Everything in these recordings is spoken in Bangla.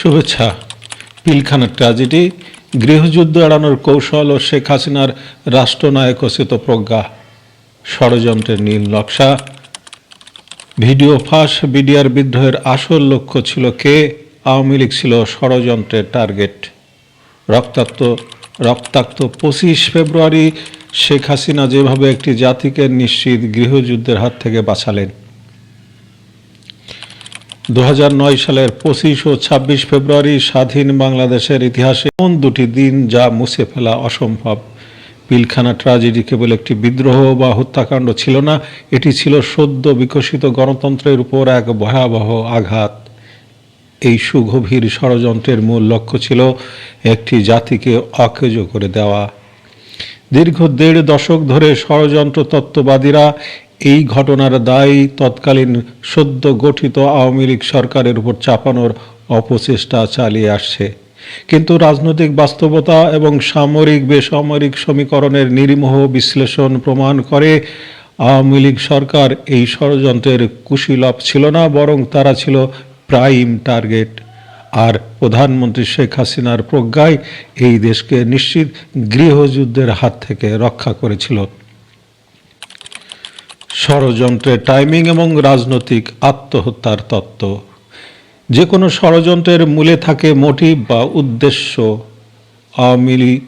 শুভেচ্ছা। পিলখানার ট্র্যাজেডি, গৃহযুদ্ধ এড়ানোর কৌশল ও শেখ হাসিনার রাষ্ট্রনায়ক রাষ্ট্রনায়কোচিত প্রজ্ঞা। ষড়যন্ত্রের নীল নকশা। ভিডিও ফাঁস, বিডিআর বিদ্রোহের আসল লক্ষ্য ছিল কে? আওয়ামী লীগ ছিল ষড়যন্ত্রের টার্গেট। রক্তাক্ত রক্তাক্ত পঁচিশ ফেব্রুয়ারি শেখ হাসিনা যেভাবে একটি জাতিকে নিশ্চিত গৃহযুদ্ধের হাত থেকে বাঁচালেন দু হাজার নয় সালের পঁচিশ ও ছাব্বিশ ফেব্রুয়ারি স্বাধীন বাংলাদেশের ইতিহাসে এমন দুটি দিন যা মুছে ফেলা অসম্ভব। পিলখানা ট্রাজেডি কেবল একটি বিদ্রোহ বা হত্যাকাণ্ড ছিল না, এটি ছিল সদ্য বিকশিত গণতন্ত্রের উপর এক ভয়াবহ আঘাত। এই সুগভীর ষড়যন্ত্রের মূল লক্ষ্য ছিল একটি জাতিকে অকেজ করে দেওয়া। দীর্ঘ দেড় দশক ধরে ষড়যন্ত্র তত্ত্ববাদীরা এই ঘটনার দায় তৎকালীন সদ্য গঠিত আওয়ামী লীগ সরকারের উপর চাপানোর অপচেষ্টা চালিয়ে আসছে। কিন্তু রাজনৈতিক বাস্তবতা এবং সামরিক বেসামরিক সমীকরণের নির্মোহ বিশ্লেষণ প্রমাণ করে আওয়ামী লীগ সরকার এই ষড়যন্ত্রের কুশীলভ ছিল না, বরং তারা ছিল প্রাইম টার্গেট। আর প্রধানমন্ত্রী শেখ হাসিনার প্রজ্ঞায় এই দেশকে নিশ্চিত গৃহযুদ্ধের হাত থেকে রক্ষা করেছিল। ষড়যন্ত্রের টাইমিং এবং রাজনৈতিক আত্মহত্যার তত্ত্ব। যে কোনো ষড়যন্ত্রের মূলে থাকে মোটিভ বা উদ্দেশ্য। আওয়ামী লীগ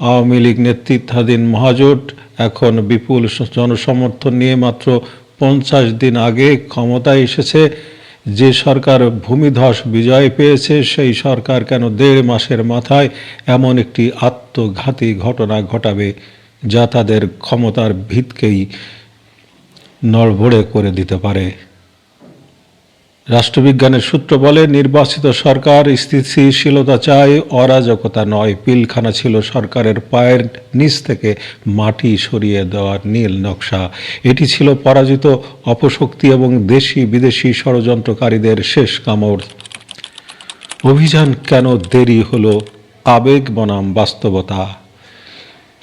আওয়ামী লীগ নেতৃত্বাধীন মহাজোট এখন বিপুল জনসমর্থন নিয়ে মাত্র পঞ্চাশ দিন আগে ক্ষমতায় এসেছে। যে সরকার ভূমিধস বিজয় পেয়েছে, সেই সরকার কেন দেড় মাসের মাথায় এমন একটি আত্মঘাতী ঘটনা ঘটাবে, যা তাদের ক্ষমতার ভিতকেই নড়বড়ে করে দিতে পারে। রাষ্ট্রবিজ্ঞানের সূত্র বলে নির্বাচিত সরকার স্থিতিশীলতা চায়, অরাজকতা নয়। পিলখানা ছিল সরকারের পায়ের নিচ থেকে মাটি সরিয়ে দেওয়ার নীল নকশা। এটি ছিল পরাজিত অপশক্তি এবং দেশি বিদেশি ষড়যন্ত্রকারীদের শেষ কামড়। অভিযান কেন দেরি হলো? আবেগ বনাম বাস্তবতা।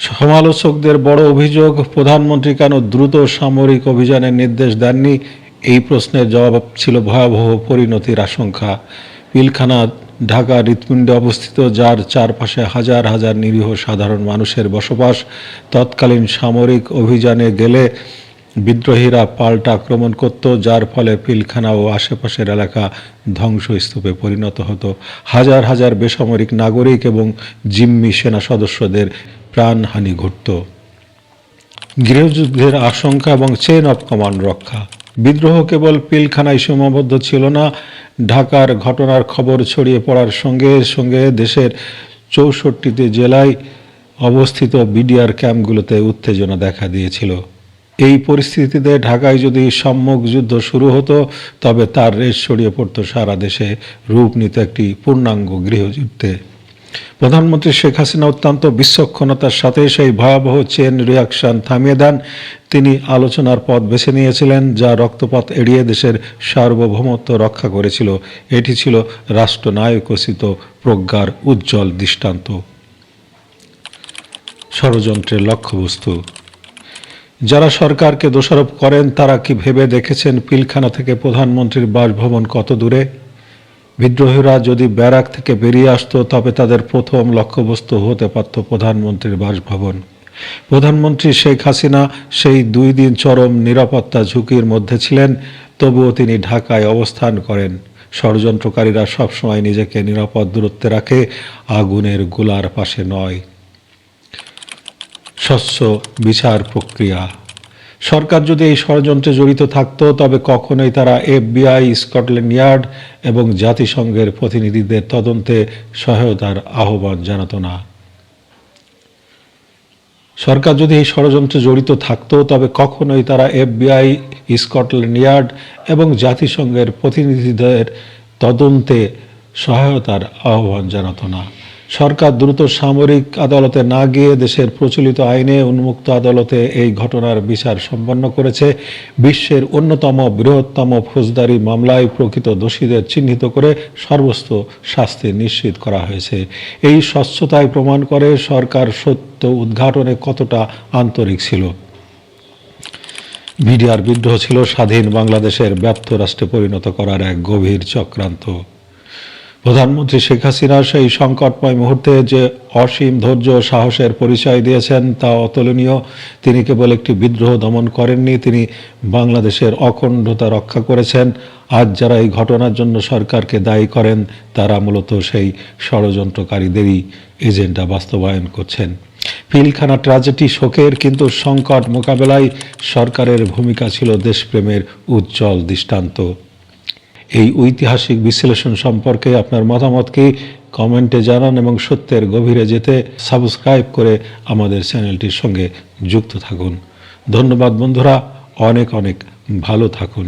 সমালোচকদের বড় অভিযোগ, প্রধানমন্ত্রী কেন দ্রুত সামরিক অভিযানের নির্দেশ দেননি? এই প্রশ্নের জবাব ছিল ভয়াবহ পরিণতির আশঙ্কা। পিলখানা, ঢাকা, হৃৎপিণ্ডে অবস্থিত, যার চারপাশে হাজার হাজার নিরীহ সাধারণ মানুষের বসবাস, তৎকালীন সামরিক অভিযানে গেলে বিদ্রোহীরা পাল্টা আক্রমণ করত, যার ফলে পিলখানা ও আশেপাশের এলাকা ধ্বংসস্তূপে পরিণত হতো। হাজার হাজার বেসামরিক নাগরিক এবং জিম্মি সেনা সদস্যদের প্রাণহানি ঘটত। গৃহযুদ্ধের আশঙ্কা এবং চেন অফ কমান্ড রক্ষা। বিদ্রোহ কেবল পিলখানায় সীমাবদ্ধ ছিল না, ঢাকার ঘটনার খবর ছড়িয়ে পড়ার সঙ্গে সঙ্গে দেশের চৌষট্টিতে জেলায় অবস্থিত বিডিআর ক্যাম্পগুলোতে উত্তেজনা দেখা দিয়েছিল। এই পরিস্থিতিতে ঢাকায় যদি সম্মুখ যুদ্ধ শুরু হতো, তবে তার রেশ ছড়িয়ে পড়তো সারা দেশে রূপ নিত একটি পূর্ণাঙ্গ গৃহযুদ্ধে। প্রধানমন্ত্রী শেখ হাসিনা অত্যন্ত বিচক্ষণতার সাথে সেই ভয়াবহ চেন রিয়াকশন থামিয়ে দেন। তিনি আলোচনার পথ বেছে নিয়েছিলেন, যা রক্তপাত এড়িয়ে দেশের সার্বভৌমত্ব রক্ষা করেছিল। এটি ছিল রাষ্ট্রনায়কোচিত প্রজ্ঞার উজ্জ্বল দৃষ্টান্ত। ষড়যন্ত্রের লক্ষ্যবস্তু। যারা সরকারকে দোষারোপ করেন, তারা কি ভেবে দেখেছেন পিলখানা থেকে প্রধানমন্ত্রীর বাসভবন কত দূরে? বিদ্রোহীরা যদি ব্যারাক থেকে বেরিয়ে আসতো, তবে তাদের প্রথম লক্ষ্যবস্তু হতে পারত প্রধানমন্ত্রীর বাসভবন। প্রধানমন্ত্রী শেখ হাসিনা সেই দুই দিন চরম নিরাপত্তা ঝুঁকির মধ্যে ছিলেন, তবুও তিনি ঢাকায় অবস্থান করেন। ষড়যন্ত্রকারীরা সবসময় নিজেকে নিরাপদ দূরত্বে রাখে, আগুনের গোলার পাশে নয়। স্বচ্ছ বিচার প্রক্রিয়া। সরকার যদি এই ষড়যন্ত্রে জড়িত থাকতো, তবে কখনোই তারা এফবিআই, স্কটল্যান্ড ইয়ার্ড এবং জাতিসংঘের প্রতিনিধিদের তদন্তে সহায়তার আহ্বান জানাত না। সরকার যদি এই ষড়যন্ত্রে জড়িত থাকতো, তবে কখনোই তারা এফবিআই, স্কটল্যান্ড ইয়ার্ড এবং জাতিসংঘের প্রতিনিধিদের তদন্তে সহায়তার আহ্বান জানাতো না। সরকার দ্রুত সামরিক আদালতে না গিয়ে দেশের প্রচলিত আইনে উন্মুক্ত আদালতে এই ঘটনার বিচার সম্পন্ন করেছে। বিশ্বের অন্যতম বৃহত্তম ফৌজদারি মামলায় প্রকৃত দোষীদের চিহ্নিত করে সর্বস্ত শাস্তি নিশ্চিত করা হয়েছে। এই স্বচ্ছতায় প্রমাণ করে সরকার সত্য উদ্ঘাটনে কতটা আন্তরিক ছিল। বিডিআর বিদ্রোহ ছিল স্বাধীন বাংলাদেশের ব্যর্থ রাষ্ট্রে পরিণত করার এক গভীর চক্রান্ত। প্রধানমন্ত্রী শেখ হাসিনা সেই সংকটময় মুহূর্তে যে অসীম ধৈর্য সাহসের পরিচয় দিয়েছেন, তা অতুলনীয়। তিনি কেবল একটি বিদ্রোহ দমন করেননি, তিনি বাংলাদেশের অখণ্ডতা রক্ষা করেছেন। আজ যারা এই ঘটনার জন্য সরকারকে দায়ী করেন, তারা মূলত সেই ষড়যন্ত্রকারীদেরই এজেন্ডা বাস্তবায়ন করছেন। পিলখানা ট্র্যাজেডি শোকের কিন্তু সংকট মোকাবেলায় সরকারের ভূমিকা ছিল দেশপ্রেমের উজ্জ্বল দৃষ্টান্ত। এই ঐতিহাসিক বিশ্লেষণ সম্পর্কে আপনার মতামতকে কমেন্টে জানান এবং সত্যের গভীরে যেতে সাবস্ক্রাইব করে আমাদের চ্যানেলটির সঙ্গে যুক্ত থাকুন। ধন্যবাদ বন্ধুরা, অনেক অনেক ভালো থাকুন।